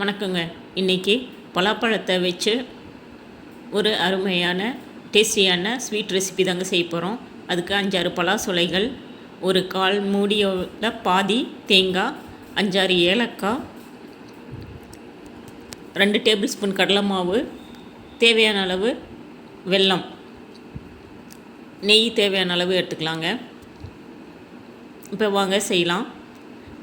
வணக்கங்க. இன்றைக்கி பலாப்பழத்தை வச்சு ஒரு அருமையான டேஸ்டியான ஸ்வீட் ரெசிபி தாங்க செய்ய போகிறோம் அதுக்கு அஞ்சாறு பலாசுலைகள் ஒரு கால் மூடியோட பாதி தேங்காய் அஞ்சாறு ஏலக்காய் ரெண்டு டேபிள் ஸ்பூன் கடலை மாவு தேவையான அளவு வெல்லம். நெய் தேவையான அளவு எடுத்துக்கலாங்க. இப்போ வாங்க செய்யலாம்.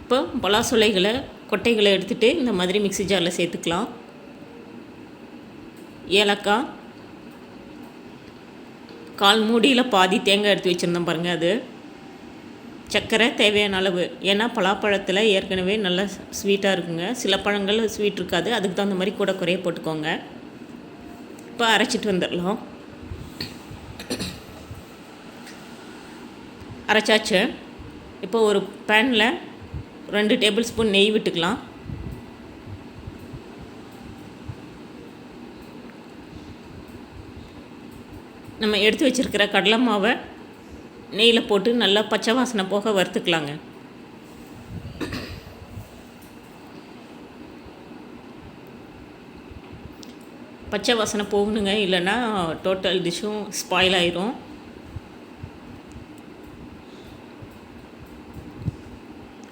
இப்போ பலாசுலைகளை கொட்டைகளை எடுத்துகிட்டு இந்த மாதிரி மிக்ஸி ஜாரில் சேர்த்துக்கலாம். ஏலக்காய். கால் மூடியில் பாதி தேங்காய் எடுத்து வச்சுருந்தோம் பாருங்கள் அது. சர்க்கரை தேவையான அளவு. ஏன்னா பலாப்பழத்தில் ஏற்கனவே நல்லா ஸ்வீட்டாக இருக்குங்க. சில பழங்கள் ஸ்வீட் இருக்காது. அதுக்கு தகுந்த மாதிரி கூட குறைய போட்டுக்கோங்க. இப்போ அரைச்சிட்டு வந்துடலாம். அரைச்சாச்சு. இப்போ ஒரு பேனில் ரெண்டு டேபிள் ஸ்பூன் நெய் விட்டுக்கலாம். நம்ம எடுத்து வச்சுருக்கிற கடலை மாவை நெய்யில் போட்டு நல்லா பச்சை வாசனை போக வறுத்துக்கலாங்க. பச்சை வாசனை போகணுங்க இல்லைன்னா டோட்டல் டிஷ்ஷும் ஸ்பாயில் ஆயிரும்.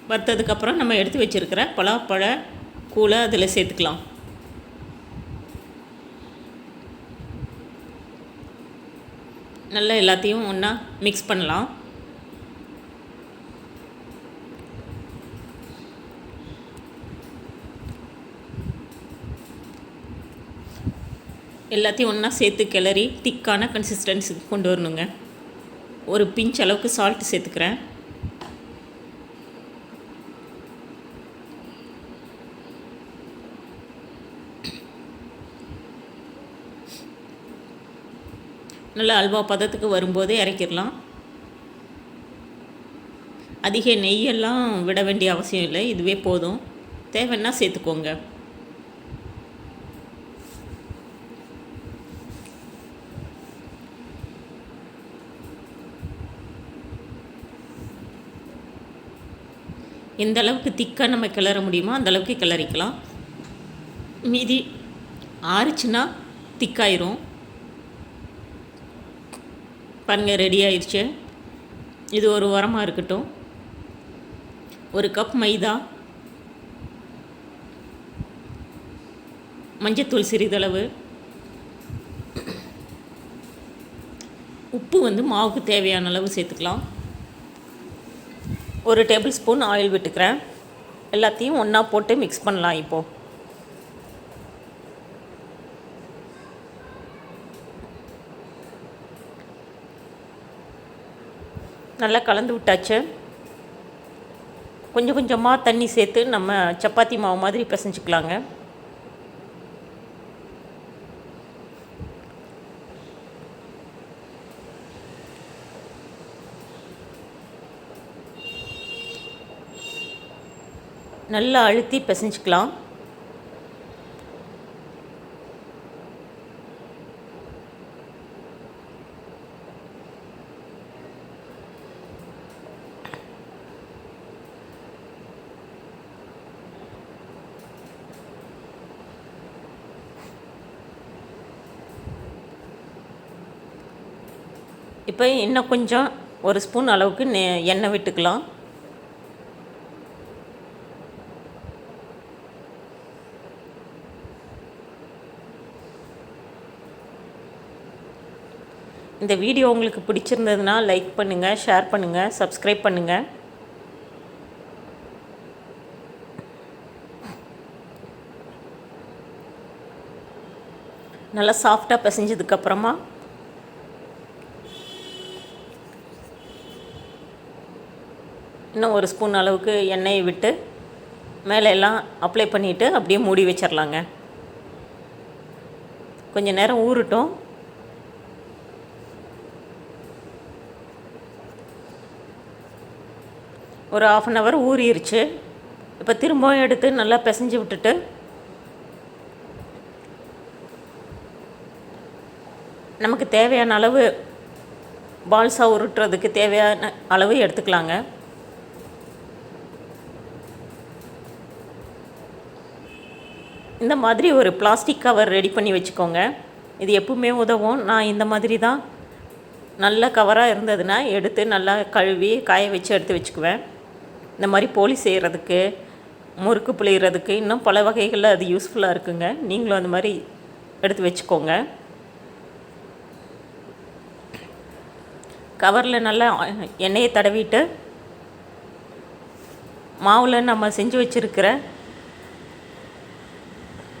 வறுத்ததுக்கப்புறம் நம்ம எடுத்து வச்சுருக்கிற பலாப்பழ கூழை அதில் சேர்த்துக்கலாம். நல்லா எல்லாத்தையும் ஒன்றா மிக்ஸ் பண்ணலாம். எல்லாத்தையும் ஒன்றா சேர்த்து கிளறி திக்கான கன்சிஸ்டன்சிக்கு கொண்டு வரணுங்க. ஒரு பிஞ்ச் அளவுக்கு சால்ட் சேர்த்துக்கிறேன். நல்லா அல்வா பதத்துக்கு வரும்போதே இறக்கிடலாம். அதிக நெய்யெல்லாம் விட வேண்டிய அவசியம் இல்லை. இதுவே போதும். தேவைன்னா சேர்த்துக்கோங்க. எந்த அளவுக்கு திக்காக நம்ம கிளற முடியுமோ அந்த அளவுக்கு கிளறிக்கலாம். மீதி ஆறுச்சுன்னா திக்காயிரும். பாருங்கள் ரெடி ஆயிடுச்சு. இது ஒரு உரமாக இருக்கட்டும். ஒரு கப் மைதா. மஞ்சத்தூள் சிறிதளவு. உப்பு வந்து மாவுக்கு தேவையான அளவு சேர்த்துக்கலாம். ஒரு டேபிள் ஸ்பூன் ஆயில் விட்டுக்கிறேன். எல்லாத்தையும் ஒன்றா போட்டு மிக்ஸ் பண்ணலாம் இப்போது நல்லா கலந்து விட்டாச்சு. கொஞ்சம் கொஞ்சமாக தண்ணி சேர்த்து நம்ம சப்பாத்தி மாவு மாதிரி பிசைஞ்சிக்கலாங்க. நல்லா அழுத்தி பிசைஞ்சிக்கலாம். இப்போ இன்னும் கொஞ்சம் ஒரு ஸ்பூன் அளவுக்கு நெ எண்ணெய் விட்டுக்கலாம். இந்த வீடியோ உங்களுக்கு பிடிச்சிருந்ததுன்னா லைக் பண்ணுங்கள் ஷேர் பண்ணுங்கள் சப்ஸ்கிரைப் பண்ணுங்கள் நல்லா சாஃப்டாக பிசைஞ்சதுக்கப்புறமா இன்னும் ஒரு ஸ்பூன் அளவுக்கு எண்ணெயை விட்டு மேலே எல்லாம் அப்ளை பண்ணிவிட்டு அப்படியே மூடி வச்சிடலாங்க கொஞ்சம் நேரம் ஊறட்டும். ஒரு ஆஃப் அன் ஹவர் ஊறிடுச்சு இப்போ திரும்பவும் எடுத்து நல்லா பிசைஞ்சு விட்டுட்டு நமக்கு தேவையான அளவு பால்ஸாக உருட்டுறதுக்கு தேவையான அளவு எடுத்துக்கலாங்க. இந்த மாதிரி ஒரு பிளாஸ்டிக் கவர் ரெடி பண்ணி வச்சுக்கோங்க. இது எப்பவுமே உதவும். நான் இந்த மாதிரி தான் நல்ல கவராக இருந்ததுன்னா எடுத்து நல்லா கழுவி காய வச்சு எடுத்து வச்சுக்குவேன். இந்த மாதிரி போலி செய்கிறதுக்கு முறுக்கு புளிகிறதுக்கு இன்னும் பல வகைகளில் அது யூஸ்ஃபுல்லாக இருக்குங்க. நீங்களும் அந்த மாதிரி எடுத்து வச்சுக்கோங்க. கவரில் நல்லா எண்ணெயை தடவிட்டு மாவில் நம்ம செஞ்சு வச்சுருக்கிற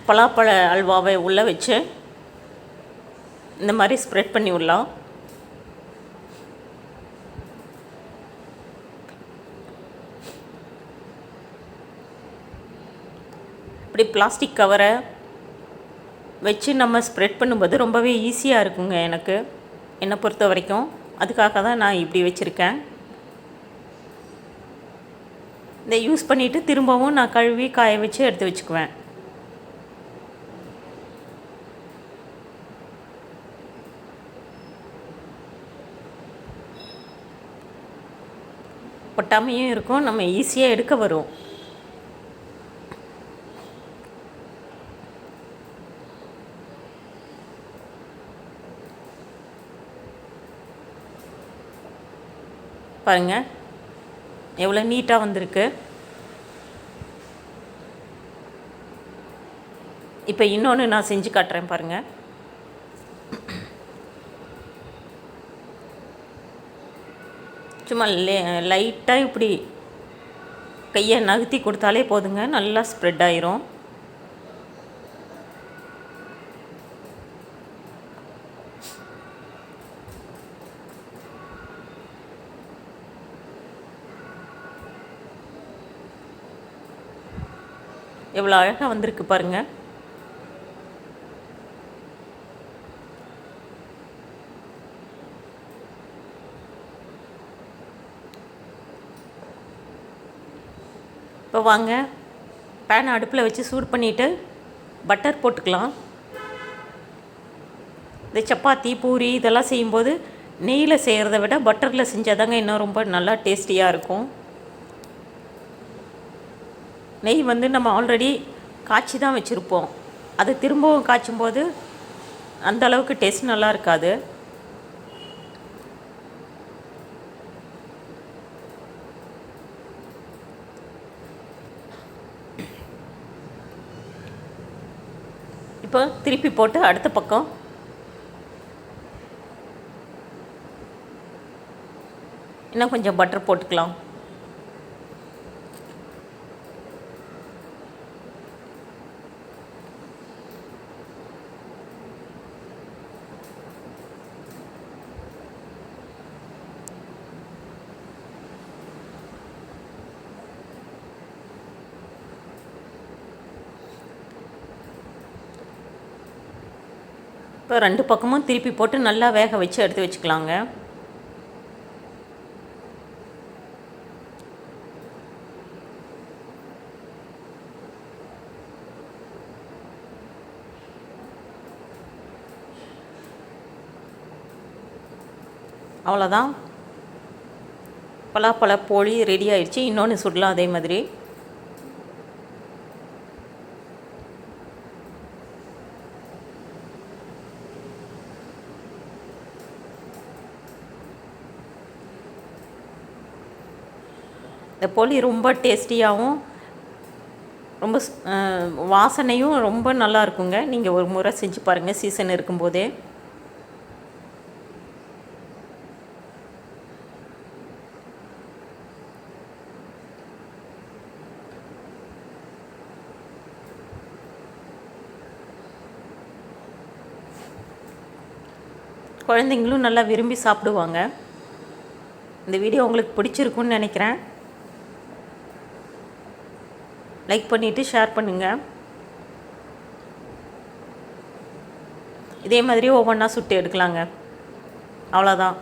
பலாப்பழ அல்வாவை உள்ளே வச்சு இந்த மாதிரி ஸ்ப்ரெட் பண்ணி விடலாம். இப்படி பிளாஸ்டிக் கவரை வச்சு நம்ம ஸ்ப்ரெட் பண்ணும்போது ரொம்பவே ஈஸியாக இருக்குங்க எனக்கு என்னை பொறுத்த வரைக்கும். அதுக்காக தான் நான் இப்படி வச்சுருக்கேன். இதை யூஸ் பண்ணிவிட்டு திரும்பவும் நான் கழுவி காய வச்சு எடுத்து வச்சுக்குவேன். ஒட்டாமையும் இருக்கும் நம்ம ஈஸியாக எடுக்க வரும். பாருங்கள் எவ்வளோ நீட்டாக வந்திருக்கு. இப்போ இன்னொன்று நான் செஞ்சு காட்டுறேன் பாருங்கள் சும்மா லே லைட்டாக இப்படி கையை நகர்த்தி கொடுத்தாலே போதுங்க. நல்லா ஸ்ப்ரெட் ஆயிரும். எவ்வளோ அழகாக வந்திருக்கு பாருங்கள் இப்போ வாங்க. பேன் அடுப்பில் வச்சு சூடு பண்ணிவிட்டு பட்டர் போட்டுக்கலாம். இந்த சப்பாத்தி பூரி இதெல்லாம் செய்யும்போது நெய்யில் செய்கிறத விட பட்டரில் செஞ்சால் தாங்க இன்னும் ரொம்ப நல்லா டேஸ்டியாக இருக்கும். நெய் வந்து நம்ம ஆல்ரெடி காய்ச்சி தான் வச்சுருப்போம். அது திரும்பவும் காய்ச்சும் போது அந்த அளவுக்கு டேஸ்ட் நல்லா இருக்காது. இப்போ திருப்பி போட்டு அடுத்த பக்கம். இன்னும் கொஞ்சம் பட்டர் போட்டுக்கலாம். இப்போ ரெண்டு பக்கமும் திருப்பி போட்டு நல்லா வேக வச்சு எடுத்து வச்சுக்கலாங்க. அவ்வளோதான் பலாப்பழ போலி ரெடி ஆயிடுச்சு. இன்னொன்று சுடலாம் அதே மாதிரி. இந்த பொலி ரொம்ப டேஸ்டியாகவும் ரொம்ப வாசனையும் ரொம்ப நல்லா இருக்குங்க. நீங்கள் ஒரு முறை செஞ்சு பாருங்கள் சீசன் இருக்கும்போதே. குழந்தைங்களும் நல்லா விரும்பி சாப்பிடுவாங்க. இந்த வீடியோ உங்களுக்கு பிடிச்சிருக்குன்னு நினைக்கிறேன். லைக் பண்ணிவிட்டு ஷேர் பண்ணுங்கள் இதே மாதிரி ஒவ்வொன்றா சுட்டு எடுக்கலாங்க. அவ்வளோதான்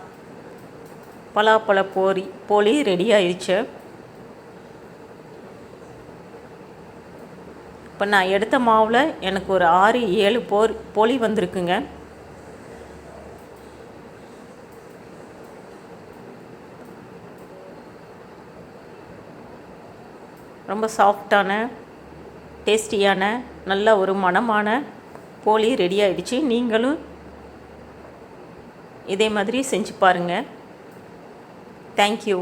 பலாப்பழ போரி போலி ரெடி ஆயிடுச்சு இப்போ நான் எடுத்த மாவில் எனக்கு ஒரு ஆறு ஏழு போர் போலி வந்திருக்குங்க. ரொம்ப சாஃப்டான டேஸ்டியான நல்ல ஒரு மணமான போலி ரெடி ஆகிடுச்சு நீங்களும் இதே மாதிரி செஞ்சு பாருங்கள் தேங்க்யூ